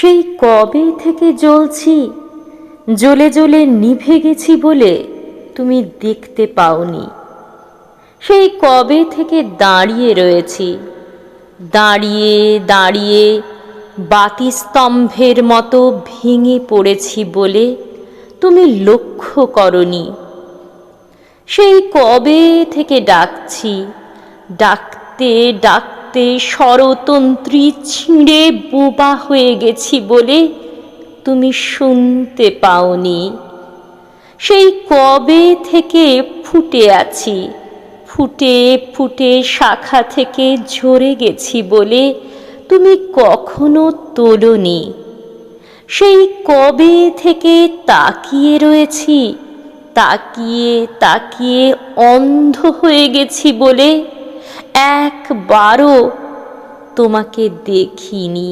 সেই কবে থেকে জ্বলছি? জ্বলে জ্বলে নিভে গেছি বলে তুমি দেখতে পাওনি। সেই কবে থেকে দাঁড়িয়ে রয়েছি? দাঁড়িয়ে দাঁড়িয়ে বাতিস্তম্ভের মতো ভেঙে পড়েছি বলে তুমি লক্ষ্য করনি। সেই কবে থেকে ডাকছি? ডাকতে ডাকতে স্বরতন্ত্রী ছিঁড়ে বোবা হয়ে গেছি বলে তুমি শুনতে পাওনি। সেই কবে থেকে ফুটে আছি, ফুটে ফুটে শাখা থেকে ঝরে গেছি বলে তুমি কখনো তোলনি। সেই কবে থেকে তাকিয়ে রয়েছি, তাকিয়ে তাকিয়ে অন্ধ হয়ে গেছি বলে একবারও তোমাকে দেখিনি।